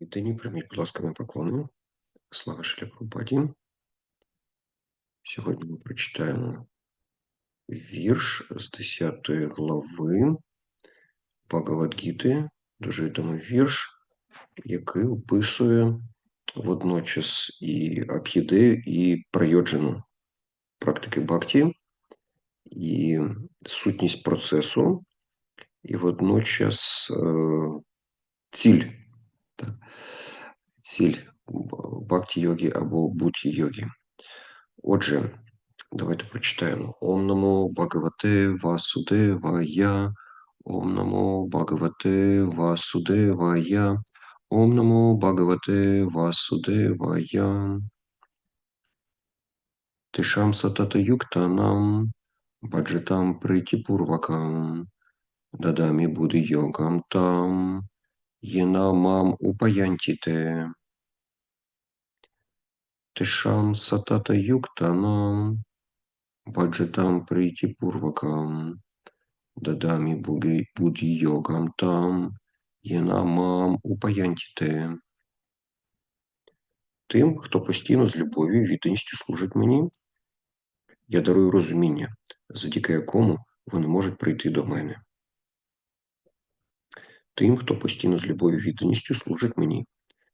Віддані, прийміть, будь ласка, на поклони. Слава Шляхопаді. Сьогодні ми прочитаємо вірш з 10 глави Бхагавадгіти, дуже відомий вірш, який описує водночас і Абхідею, і прайоджену практики бхакті, і сутність процесу, і водночас е, ціль. Так? Ціль бхакті йоги або буті йоги. Отже, давайте прочитаємо. Ом намо Бхагавате Васудевая. Ом намо Бхагавате Васудевая. Ом намо Бхагавате Васудевая. Тишам сатата юктанам баджатам притіпурвакам. Дадамі буди йогам там. Єна мам упаянтіте. Тишам сатата юктанам баджатам притіпурвакам. Дадамі буді, буді йогам там. Єна мам упаянтіте. Тим, хто постійно з любов'ю і відданістю служить мені, я дарую розуміння, завдяки якому вони можуть прийти до мене. Тим, хто постійно з любов'ю відданістю служить мені,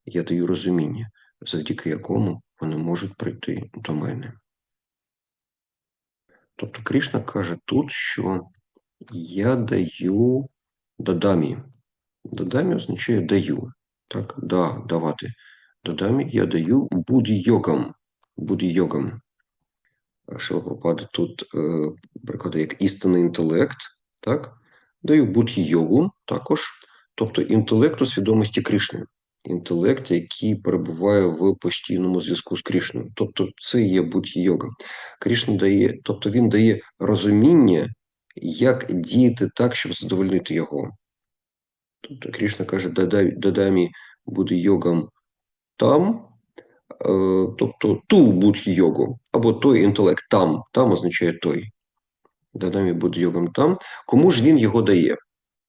я даю розуміння, завдяки якому вони можуть прийти до мене. Тобто Кришна каже тут, що я даю додамі. Додамі означає даю. Так, да, давати. Додамі я даю буді-йогам. Буді-йогам. Шилапрапада тут е, прикладає як істинний інтелект. Так? Даю будхі-йогу також, тобто інтелекту свідомості Кришни. Інтелект, який перебуває в постійному зв'язку з Кришною. Тобто це є будхі-йога. Кришна дає, тобто він дає розуміння, як діяти так, щоб задовольнити його. Тобто Кришна каже, дадамі буде йогам там, е, тобто ту будхі йогу, або той інтелект там, там означає той. Дадамі буде йогам там. Кому ж він його дає?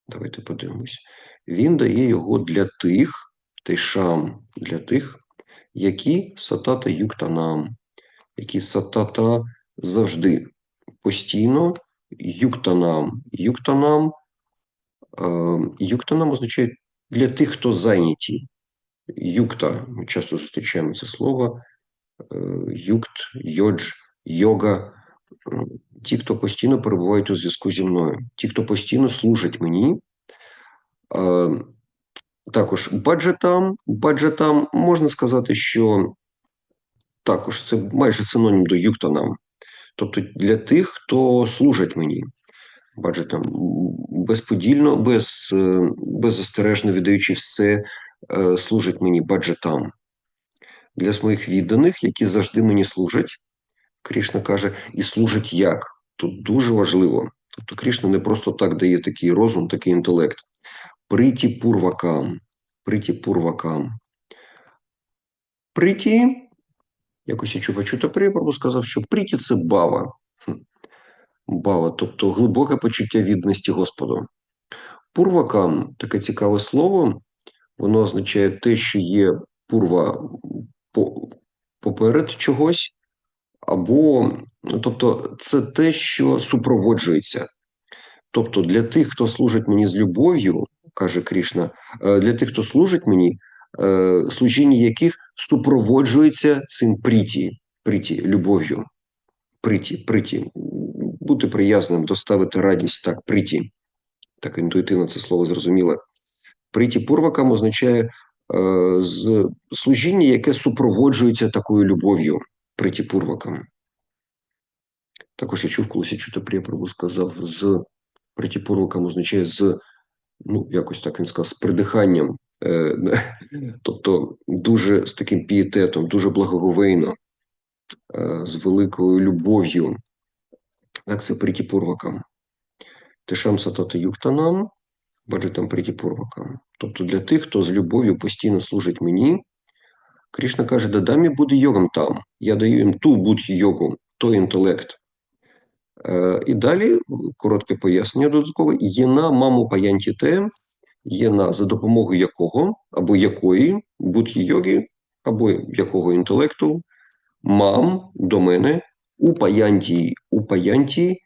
Давайте подивимось. Він дає його для тих, тишам, для тих, які сатата юктанам, які сатата завжди, постійно юктанам. Юктанам, е, юктанам означає для тих, хто зайняті. Юкта, ми часто зустрічаємо це слово, е, юкт, йодж, йога. Ті, хто постійно перебувають у зв'язку зі мною, ті, хто постійно служать мені. Також баджетам, баджетам можна сказати, що також це майже синонім до юктанам. Тобто для тих, хто служить мені. Баджетам безподільно, без, е, беззастережно віддаючи все, е, служить мені баджетам. Для своїх відданих, які завжди мені служать, Крішна каже, і служить як. Тут дуже важливо. Тобто Крішна не просто так дає такий розум, такий інтелект. Приті пурвакам. Приті пурвакам. Приті, якось я чув чута Препарбу сказав, що приті це бава. Бава, тобто глибоке почуття відданості Господу. Пурвакам таке цікаве слово, воно означає те, що є пурва поперед чогось, або, ну, тобто, це те, що супроводжується. Тобто, для тих, хто служить мені з любов'ю, каже Крішна, е, для тих, хто служить мені, е, служіння яких супроводжується цим пріті, пріті, любов'ю. Приті, приті, бути приязним, доставити радість, так, приті. Так інтуїтивно це слово зрозуміло. Приті пурвакам означає е, з служіння, яке супроводжується такою любов'ю, приті пурвакам. Також я чув, колись я чуто сказав, з притіпурвакам означає з ну, якось так він сказав, з придиханням, е, тобто дуже з таким пієтетом, дуже благоговейно, е, з великою любов'ю. Як це притіпурвакам. Тишам сатата юктанам, баджетам притіпурвакам. Тобто для тих, хто з любов'ю постійно служить мені, Кришна каже, дадамі буде йогам там. Я даю їм ту будь йогу, той інтелект. Е, і далі коротке пояснення додаткове. Єна маму паянтіте, є на за допомогою якого або якої будь йоги, або якого інтелекту мам до мене у паянті, у паянті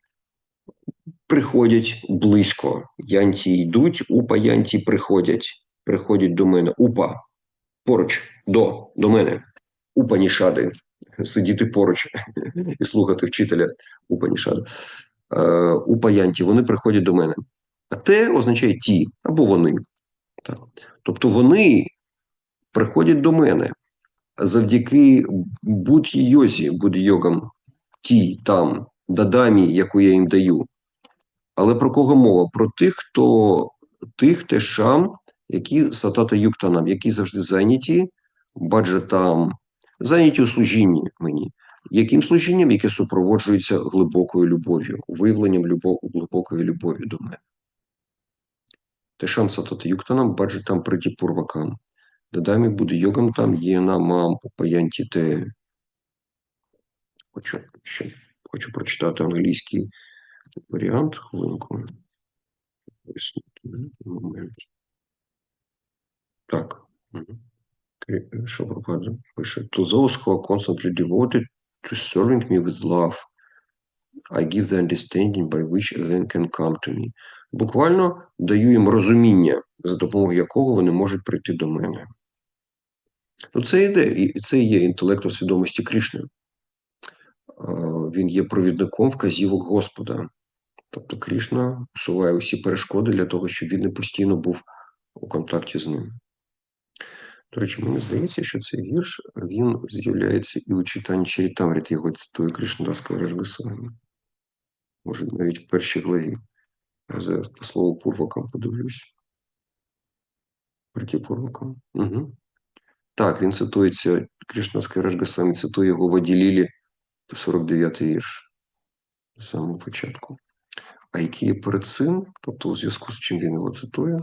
приходять близько. Янті йдуть, у паянті приходять, приходять до мене. Упа поруч, до, до мене. Упанішади. Сидіти поруч і слухати вчителя Упанішади. Е, у паянті вони приходять до мене. А те означає ті або вони. Так. Тобто вони приходять до мене завдяки будь-йозі, будь-йогам, ті там, дадамі, яку я їм даю. Але про кого мова? Про тих, хто тих тешам, які сатата юктанам, які завжди зайняті баджетам, зайняті у служінні мені. Яким служінням, яке супроводжується глибокою любов'ю, виявленням любов, глибокої любові до мене. Тешам сатата юктанам, баджетам притіпурвакам. Дадамі буде йогам там є на мам упаянті те. Хочу, ще, хочу прочитати англійський варіант. Хвилинку. Момент. Так. Що пропаде? Пише. To those who are constantly devoted to serving me with love, I give the understanding by which they can come to me. Буквально даю їм розуміння, за допомогою якого вони можуть прийти до мене. Ну, це і це є інтелект свідомості Кришни. Він є провідником вказівок Господа. Тобто Кришна усуває усі перешкоди для того, щоб він не постійно був у контакті з ним. До речі, мені здається, що цей вірш він з'являється і у читанні Чарітамрит, його цитує Кришнадас Госвамі. Може, навіть в першій главі. Я зараз по слову пурвакам подивлюсь. Пурвакам. Угу. Так, він цитується, Кришнаська Рашгасамі цитує його в Аділілі, 49-й вірш. На самому початку. А який є перед цим, тобто у зв'язку з чим він його цитує.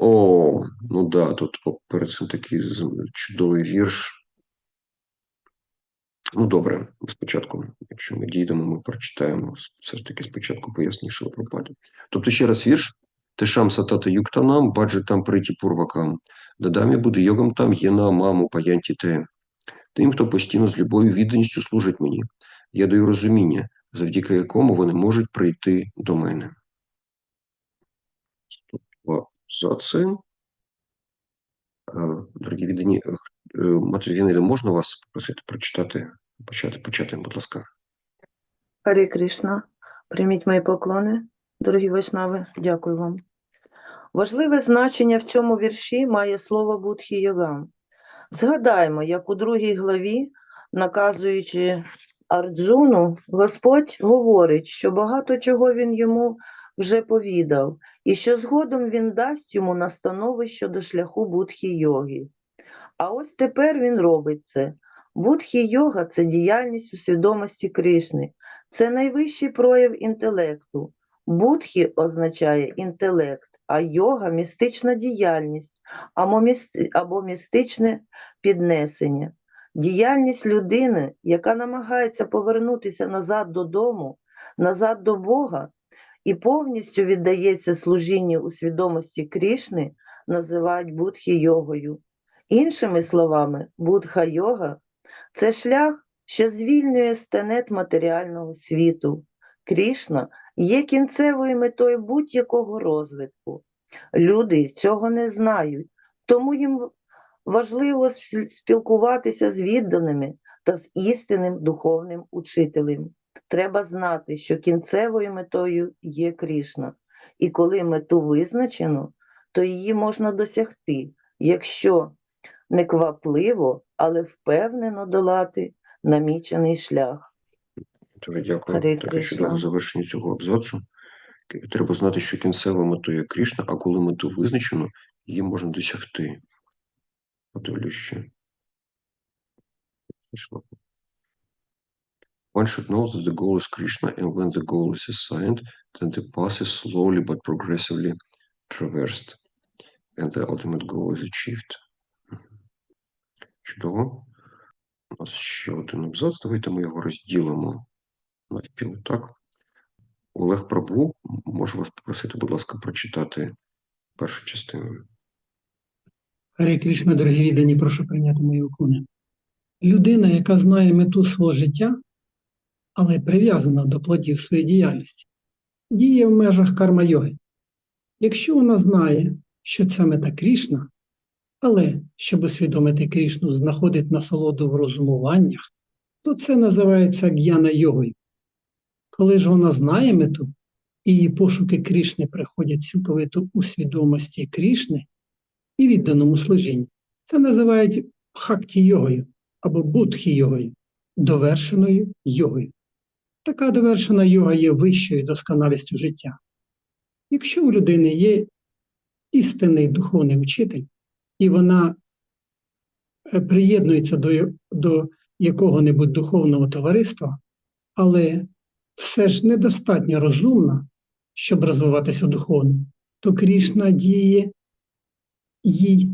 О, ну да, тут перед цим такий чудовий вірш. Ну, добре, спочатку, якщо ми дійдемо, ми прочитаємо все ж таки спочатку поясніше пропаду. Тобто, ще раз вірш. Тешам сатата юктанам, баджи там приті пурвакам. Дадамі буде йогам там єна маму паянті те. Тим, хто постійно з любов'ю відданістю служить мені. Я даю розуміння, завдяки якому вони можуть прийти до мене. За це, дорогі віддані, Матвіянелі, можна вас попросити прочитати, почати, почати, будь ласка. Харі Кришна, прийміть мої поклони, дорогі вайшнави, дякую вам. Важливе значення в цьому вірші має слово Будхі Йогам. Згадаємо, як у другій главі, наказуючи Арджуну, Господь говорить, що багато чого він йому вже повідав, і що згодом він дасть йому настанови щодо шляху Будхі йоги. А ось тепер він робить це. Будхі йога це діяльність у свідомості Кришни, це найвищий прояв інтелекту. Будхі означає інтелект, а йога містична діяльність або, містичне піднесення. Діяльність людини, яка намагається повернутися назад додому, назад до Бога і повністю віддається служінню у свідомості Крішни, називають будхі йогою. Іншими словами, будха йога це шлях, що звільнює стенет матеріального світу. Крішна є кінцевою метою будь-якого розвитку. Люди цього не знають, тому їм важливо спілкуватися з відданими та з істинним духовним учителем. Треба знати, що кінцевою метою є Крішна, і коли мету визначено, то її можна досягти, якщо неквапливо, але впевнено долати намічений шлях. Дуже дякую. Таке Кришна. чудове завершення цього абзацу. Треба знати, що кінцева метою є Кришна, а коли мету визначено, її можна досягти. Подивлюсь ще. Пішло. One should know that the goal is Krishna, and when the goal is assigned, then the path is slowly but progressively traversed, and the ultimate goal is achieved. Чудово. У нас ще один абзац. Давайте ми його розділимо навпіл, так? Олег Прабу, можу вас попросити, будь ласка, прочитати першу частину. Гарі Кришна, дорогі віддані, прошу прийняти мої уклони. Людина, яка знає мету свого життя, але прив'язана до плодів своєї діяльності, діє в межах карма-йоги. Якщо вона знає, що це мета Крішна, але щоб усвідомити Крішну, знаходить насолоду в розумуваннях, то це називається г'яна йогою. Коли ж вона знає мету, і її пошуки Крішни приходять цілковито у свідомості Крішни, і відданому служінні. Це називають бхакті йогою або будхі йогою, довершеною йогою. Така довершена йога є вищою досконалістю життя. Якщо у людини є істинний духовний вчитель, і вона е, приєднується до, до якого-небудь духовного товариства, але все ж недостатньо розумна, щоб розвиватися духовно, то Крішна діє їй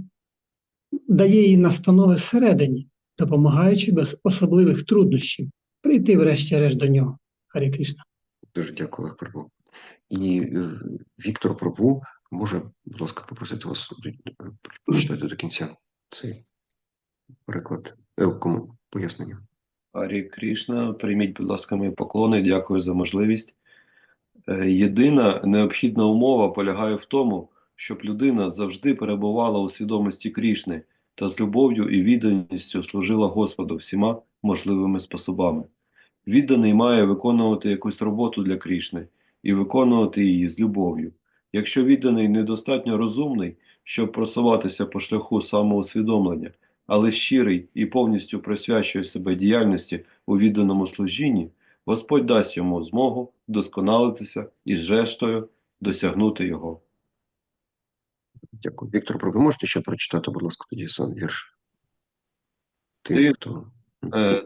дає їй настанови всередині, допомагаючи без особливих труднощів прийти врешті-решт до нього. Харі Кришна. Дуже дякую, Олег Прабу. І е, Віктор Прабу може, будь ласка, попросити вас прочитати до кінця цей переклад, е, кому пояснення. Арі Крішна, прийміть, будь ласка, мої поклони, дякую за можливість. Е, Єдина необхідна умова полягає в тому, щоб людина завжди перебувала у свідомості Крішни та з любов'ю і відданістю служила Господу всіма можливими способами. Відданий має виконувати якусь роботу для Крішни і виконувати її з любов'ю. Якщо відданий недостатньо розумний, щоб просуватися по шляху самоусвідомлення, але щирий і повністю присвячує себе діяльності у відданому служінні, Господь дасть йому змогу вдосконалитися і з жештою досягнути його. Дякую. Віктор Прабу, можете ще прочитати, будь ласка, тоді сам вірш? Тим, Ти- хто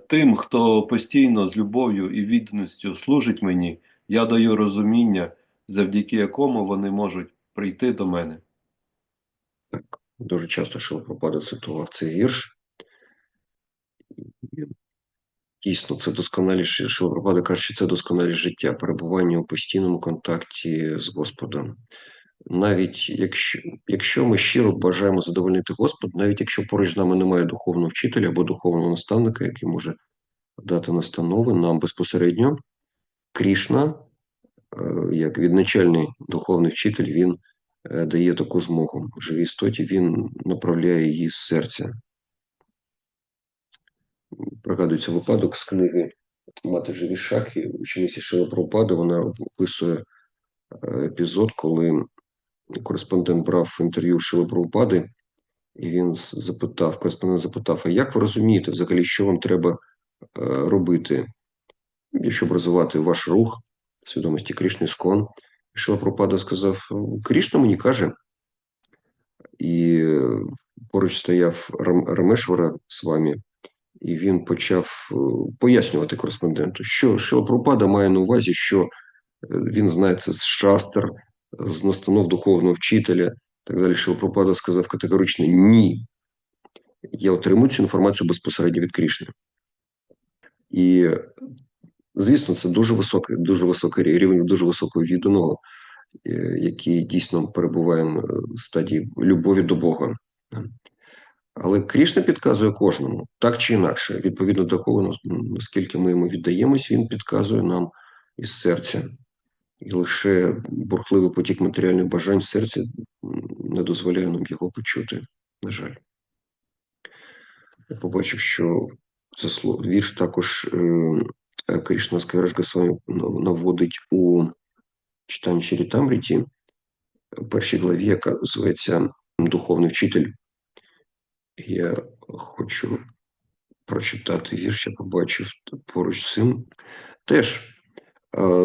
Тим, хто постійно з любов'ю і відданістю служить мені, я даю розуміння, завдяки якому вони можуть прийти до мене. Так, дуже часто Шилапрапада цитував цей вірш. Дійсно, це досконаліше. Шилапрапада каже, що це досконалість життя, перебування у постійному контакті з Господом. Навіть якщо, якщо ми щиро бажаємо задовольнити Господа, навіть якщо поруч з нами немає духовного вчителя або духовного наставника, який може дати настанови нам безпосередньо, Крішна, е, як відначальний духовний вчитель, він е, дає таку змогу. Живій істоті він направляє її з серця. Пригадується випадок з книги Мати живі шахи, учениці Шила Прабхупади, вона описує е, епізод, коли кореспондент брав інтерв'ю Шили Прабхупади, і він запитав, кореспондент запитав, а як ви розумієте взагалі, що вам треба е, робити, щоб розвивати ваш рух свідомості Кришни Скон? Шила Прабхупада сказав, Кришна мені каже, і е, поруч стояв Рам- Рамешвара з вами, і він почав е, пояснювати кореспонденту, що Шила Прабхупада має на увазі, що він знає це з шастр, з настанов духовного вчителя. Так далі, Шила Прабхупада сказав категорично ні. Я отримую цю інформацію безпосередньо від Крішни. І, звісно, це дуже високий, дуже високий рівень, дуже високого відданого, е, який дійсно перебуває в стадії любові до Бога. Але Крішна підказує кожному, так чи інакше, відповідно до кого, наскільки ми йому віддаємось, він підказує нам із серця. І лише бурхливий потік матеріальних бажань в серці не дозволяє нам його почути, на жаль. Я побачив, що це слово вірш також е, е, Кришна Сквераж Госвамі нав- наводить у читанні в першій главі, яка називається Духовний вчитель. Я хочу прочитати вірш, я побачив поруч з цим. Теж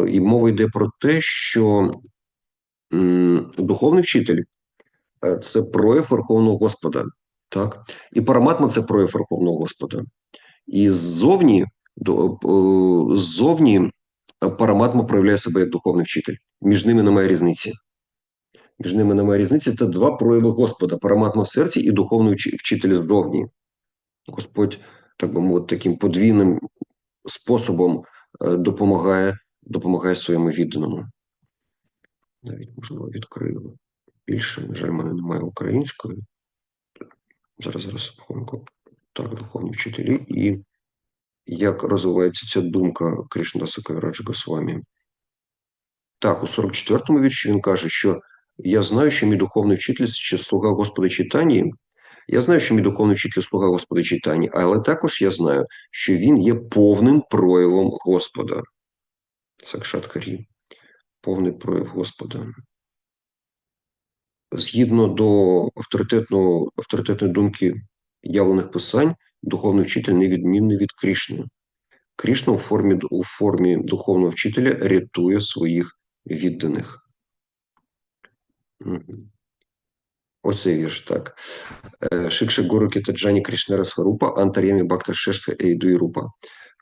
і мова йде про те, що духовний вчитель е, це прояв Верховного Господа, так? І параматма це прояв Верховного Господа. І ззовні, е, ззовні е, параматма проявляє себе як духовний вчитель. Між ними немає різниці. Між ними немає різниці. Це два прояви Господа: параматма в серці і духовний вчитель ззовні. Господь, так би мовити, таким подвійним способом е, допомагає, допомагає своєму відданому. Навіть, можливо, відкрию. більше. На жаль, в мене немає української. Зараз, зараз, хвилинку. Так, духовні вчителі. І як розвивається ця думка Кришнадаса Кавіраджа Госвамі? Так, у 44-му вірші він каже, що я знаю, що мій духовний вчитель ще слуга Господа Читанії. Я знаю, що мій духовний вчитель слуга Господа Читанії, але також я знаю, що він є повним проявом Господа. Сакшаткарі. Повний прояв Господа. Згідно до авторитетного, авторитетної думки явлених писань, духовний вчитель невідмінний від Крішни. Крішна у формі, у формі духовного вчителя рятує своїх відданих. Оцей вірш, так. Е, Шикша Гуру Кітаджані Кришнера Сварупа, Антар'ямі Бхакта Шешка Ейду Рупа.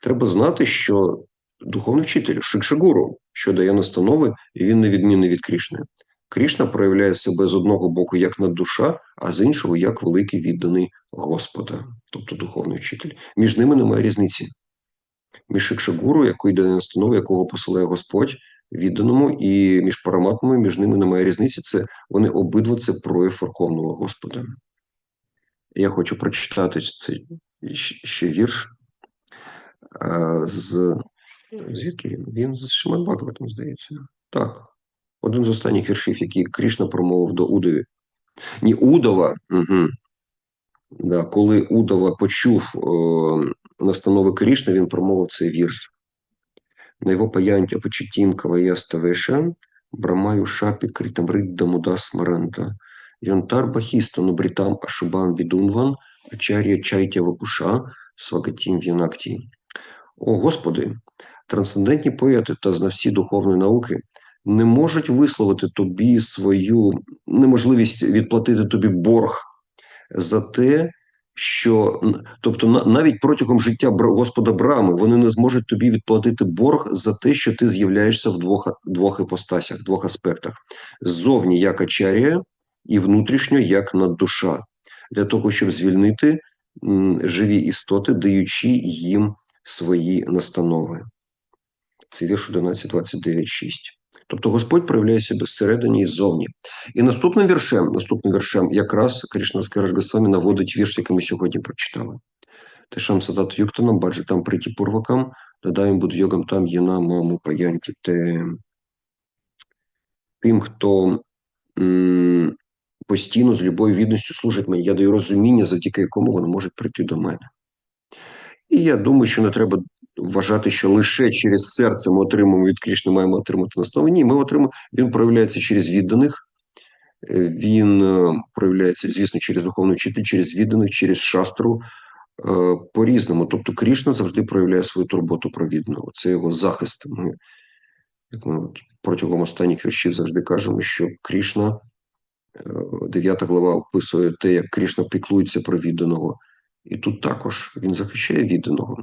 Треба знати, що духовний вчитель Шикша Гуру, що дає настанови, і він невідмінний від Крішни. Крішна проявляє себе з одного боку як наддуша, а з іншого як великий відданий Господа, тобто духовний вчитель. Між ними немає різниці. Між Шикшагуру, який дає настанову, якого посилає Господь, відданому, і між параматмою, між ними немає різниці. Це вони обидва це прояв Верховного Господа. Я хочу прочитати цей ще вірш з звідки він? Він з Шимат здається. Так. Один з останніх віршів, який Крішна промовив до Удові. Ні, Удова. Угу. Да, коли Удова почув е, настанови Крішни, він промовив цей вірш. На його паянтя почуттім кавая ставеша, брамаю шапі критам ридда муда смаранта, йонтар бахістану бритам ашубам відунван, ачар'я чайтя вапуша, свагатім в'янакті. О Господи, трансцендентні поети та знавці духовної науки не можуть висловити тобі свою неможливість відплатити тобі борг за те, що тобто навіть протягом життя Господа Брами вони не зможуть тобі відплатити борг за те, що ти з'являєшся в двох, двох іпостасях, двох аспектах: ззовні як ачарія і внутрішньо як наддуша, для того, щоб звільнити живі істоти, даючи їм свої настанови. Це вірш 11.29.6. Тобто Господь проявляє себе зсередині і ззовні. І наступним віршем, наступним віршем якраз Кришна Скараж Госвамі наводить вірш, який ми сьогодні прочитали. Тешам садат юктанам, баджи там приті пурвакам, додаємо буду йогам там єна маму паянті те. Тим, хто м, постійно з любою відністю служить мені, я даю розуміння, завдяки якому вони можуть прийти до мене. І я думаю, що не треба вважати, що лише через серце ми отримуємо від Крішни, маємо отримати настанови. Ні, ми отримуємо, він проявляється через відданих, Е, він е, проявляється, звісно, через духовний вчитель, через відданих, через шастру е, по-різному. Тобто Крішна завжди проявляє свою турботу про відданого. Це його захист. Ми, як ми от протягом останніх віршів завжди кажемо, що Крішна, е, дев'ята глава описує те, як Крішна піклується про відданого. І тут також він захищає відданого.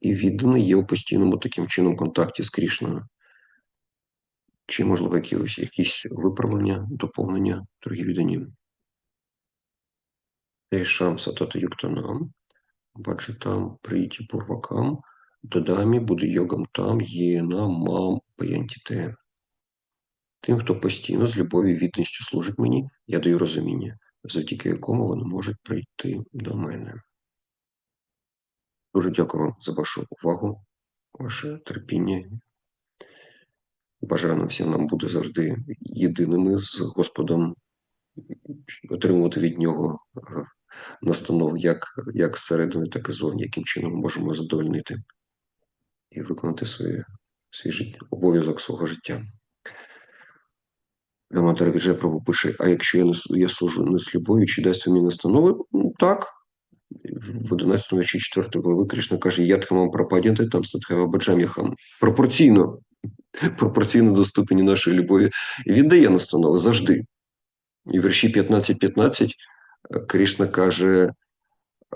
І відданий є у постійному таким чином контакті з Крішною. Чи, можливо, якісь, якісь виправлення, доповнення, дорогі віддані? Тейшам сатата юктанам, баджитам прийті пурвакам, додамі буде йогам там, єна мам паянтіте. Тим, хто постійно з любов'ю і відданістю служить мені, я даю розуміння, завдяки якому вони можуть прийти до мене. Дуже дякую вам за вашу увагу, ваше терпіння. Бажаю всім нам бути завжди єдиними з Господом, отримувати від нього е, настанов як, як зсередини, так і зовні, яким чином можемо задовольнити і виконати своє, свій жит- обов'язок свого життя. Даматар Відже Прабу пише, а якщо я не, я служу не з любов'ю, чи дасть мені настанови? Ну, так. В 11 вірші 4 глави Кришна каже, ядхамам прападянте, там статхава баджам'яхам. Пропорційно, пропорційно до ступені нашої любові. І він дає настанови завжди. І в вірші 15-15 е, Кришна каже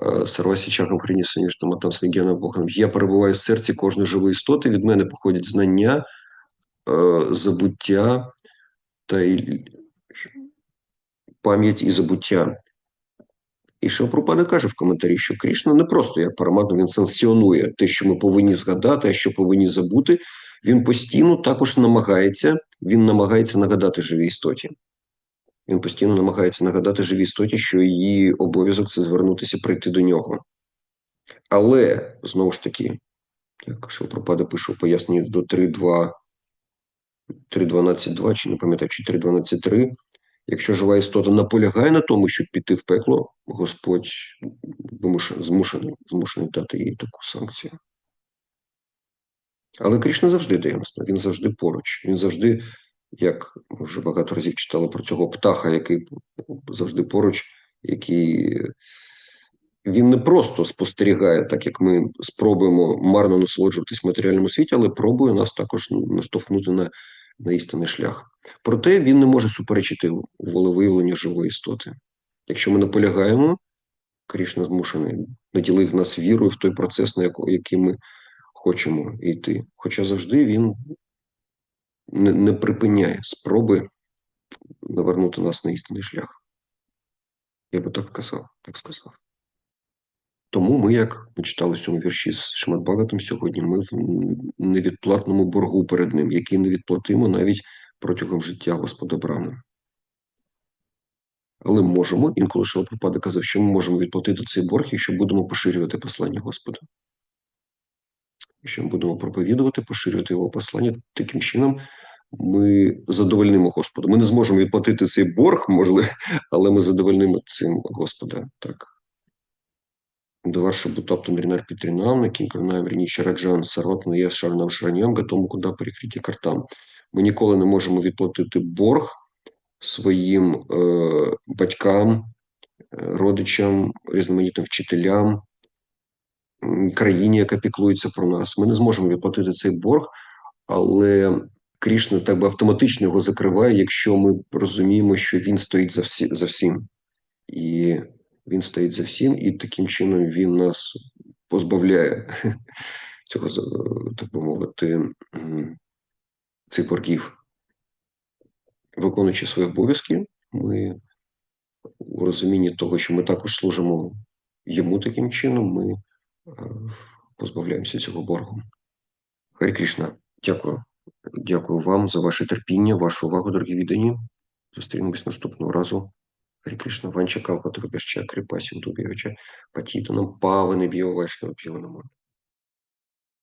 е, Сарвасі Чахам Хрінісані, що там Свігена Богом. Я перебуваю в серці кожної живої істоти, від мене походять знання, е, забуття та пам'ять і забуття. І Шилпрупада каже в коментарі, що Крішна не просто як параматма, він санкціонує те, що ми повинні згадати, а що повинні забути. Він постійно також намагається, він намагається нагадати живій істоті. Він постійно намагається нагадати живій істоті, що її обов'язок це звернутися, прийти до нього. Але, знову ж таки, як Шилпропада пише у поясненні до 3.2, 3.12.2, чи не пам'ятаю, чи 3.12.3, якщо жива істота наполягає на тому, щоб піти в пекло, Господь змушений, змушений дати їй таку санкцію. Але Кришна завжди дає наснагу, він завжди поруч. Він завжди, як ми вже багато разів читали про цього птаха, який завжди поруч, який він не просто спостерігає, так як ми спробуємо марно насолоджуватись в матеріальному світі, але пробує нас також наштовхнути на, на істинний шлях. Проте він не може суперечити волевиявленню живої істоти. Якщо ми наполягаємо, Крішна змушений наділив нас вірою в той процес, на який ми хочемо йти. Хоча завжди він не, припиняє спроби навернути нас на істинний шлях. Я би так казав, так сказав. Тому ми, як ми читали в цьому вірші з Шматбагатом сьогодні, ми в невідплатному боргу перед ним, який не відплатимо навіть протягом життя Брами. Але можемо, інколи Шилапрапада казав, що ми можемо відплатити цей борг, якщо будемо поширювати послання Господа. Якщо ми будемо проповідувати, поширювати його послання, таким чином ми задовольнимо Господа. Ми не зможемо відплатити цей борг, можливо, але ми задовольнимо цим Господа. Так. Доварша Бутапта Наринар Петринам, Кінкарнаєм Рініча Раджан, Сарватна є Шарнам Шраням, Гатому куди перекриті картам. Ми ніколи не можемо відплатити борг своїм е, батькам, е, родичам, різноманітним вчителям, країні, яка піклується про нас. Ми не зможемо відплатити цей борг, але Крішна так би автоматично його закриває, якщо ми розуміємо, що він стоїть за, всі, за всім. І він стоїть за всім, і таким чином він нас позбавляє цього, так би мовити, боргів. Виконуючи свої обов'язки, ми у розумінні того, що ми також служимо йому таким чином, ми е, позбавляємося цього боргу. Харі Крішна, дякую. Дякую вам за ваше терпіння, вашу увагу, дорогі віддані. Зустрінемось наступного разу. Харі Кришна, Ванча Калпа, Трубяща, Крипа, Сіндубівича, Патітанам, Павани, Біовайшнава, Піланама.